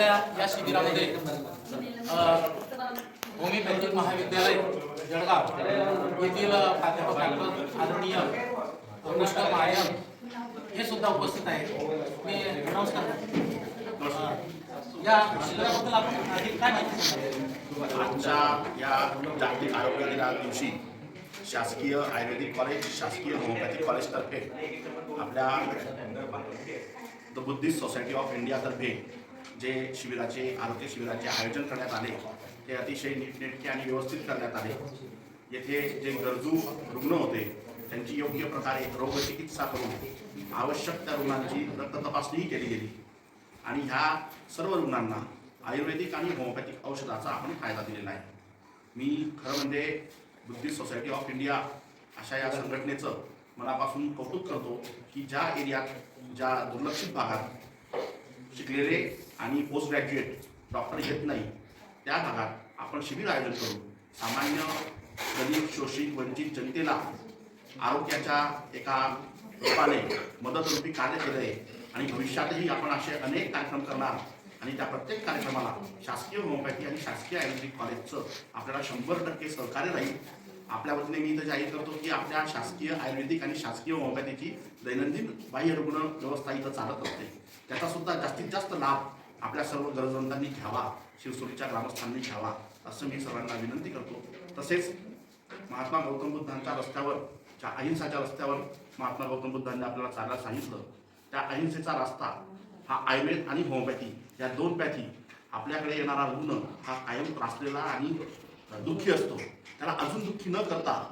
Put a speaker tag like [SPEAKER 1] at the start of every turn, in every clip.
[SPEAKER 1] आपल्या या शिबिरामध्ये अ, होमिओपॅथिक महाविद्यालय जळगाव येथील प्राध्यापक डॉक्टर आदरणीय अनुष्का मायन हे सुद्धा उपस्थित आहेत. मी नमस्कार या शिबिराबद्दल आपण अधिक काय माहिती
[SPEAKER 2] आमच्या या जागतिक आरोग्य दिना दिवशी शासकीय आयुर्वेदिक कॉलेज शासकीय होमिओपॅथिक कॉलेजतर्फे आपल्या द बुद्धिस्ट सोसायटी ऑफ इंडियातर्फे जे शिबिराचे आरोग्य शिबिराचे आयोजन करण्यात आले ते अतिशय नीटनेटके आणि व्यवस्थित करण्यात आले. येथे जे गरजू रुग्ण होते त्यांची योग्य प्रकारे रोगचिकित्सा करून आवश्यक त्या रुग्णांची रक्त तपासणीही केली गेली. आणि ह्या सर्व रुग्णांना आयुर्वेदिक आणि होमोपॅथिक औषधाचा आपण फायदा दिलेला आहे. मी खरं म्हणजे बुद्धिस्ट सोसायटी ऑफ इंडिया अशा या संघटनेचं मनापासून कौतुक करतो की ज्या एरियात ज्या दुर्लक्षित भागात शिकलेले आणि पोस्ट ग्रॅज्युएट डॉक्टर येत नाही त्या भागात आपण शिबिर आयोजन करू. सामान्य दलित शोषित वंचित जनतेला आरोग्याच्या एका रूपाने मदतरूपी कार्य केलं आहे आणि भविष्यातही आपण असे अनेक कार्यक्रम करणार आणि त्या प्रत्येक कार्यक्रमाला शासकीय होमिओपॅथी आणि शासकीय आयुर्वेदिक कॉलेजचं आपल्याला शंभर टक्के सहकार्य राहील. आपल्या वतीने मी इथं जाहीर करतो की आपल्या शासकीय आयुर्वेदिक आणि शासकीय होमिओपॅथीची दैनंदिन बाह्य रुग्ण व्यवस्था इथं चालत असते. त्याचा सुद्धा जास्तीत जास्त लाभ आपल्या सर्व गरजवंतांनी घ्यावा शिवसोरीच्या ग्रामस्थांनी घ्यावा असं मी सर्वांना विनंती करतो. तसेच महात्मा गौतम बुद्धांच्या रस्त्यावर ज्या अहिंसाच्या रस्त्यावर महात्मा गौतम बुद्धांनी आपल्याला चालायला सांगितलं त्या अहिंसेचा रस्ता हा आयुर्वेद आणि होमोपॅथी या दोन पॅथी आपल्याकडे येणारा रुग्ण हा कायम त्रासलेला आणि दुःखी असतो. त्याला अजून दुःखी न करता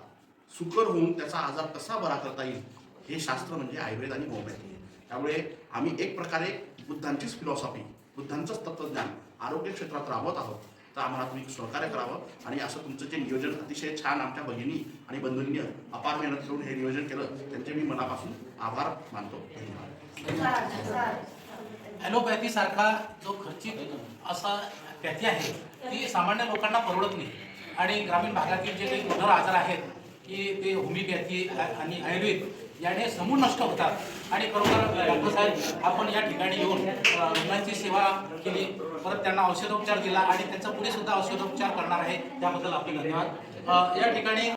[SPEAKER 2] सुकर होऊन त्याचा आजार कसा बरा करता येईल हे शास्त्र म्हणजे आयुर्वेद आणि होमोपॅथी त्यामुळे आम्ही एक प्रकारे बुद्धांचीच फिलॉसॉफी बुद्धांचंच तत्त्वज्ञान आरोग्य क्षेत्रात राबवत आहोत तर आम्हाला तुम्ही सहकार्य करावं. आणि असं तुमचं जे नियोजन अतिशय छान आमच्या बहिणी आणि बंधूंनी अपार मेहनत करून हे नियोजन केलं त्यांचे मी मनापासून आभार मानतो. धन्यवाद.
[SPEAKER 1] ॲलोपॅथी सारखा जो खर्चिक असा पॅथी आहे ती सामान्य लोकांना परवडत नाही. आणि ग्रामीण भागातील जे काही दुर्धर आजार आहेत की ते होमिओपॅथी आणि आयुर्वेद याने समूळ नष्ट होतात. आणि खरोखर डॉक्टर साहेब आपण या ठिकाणी येऊन रुग्णांची सेवा केली. परत त्यांना औषधोपचार दिला आणि त्यांचा पुढे सुद्धा औषधोपचार करणार आहे. त्याबद्दल आपले धन्यवाद. या ठिकाणी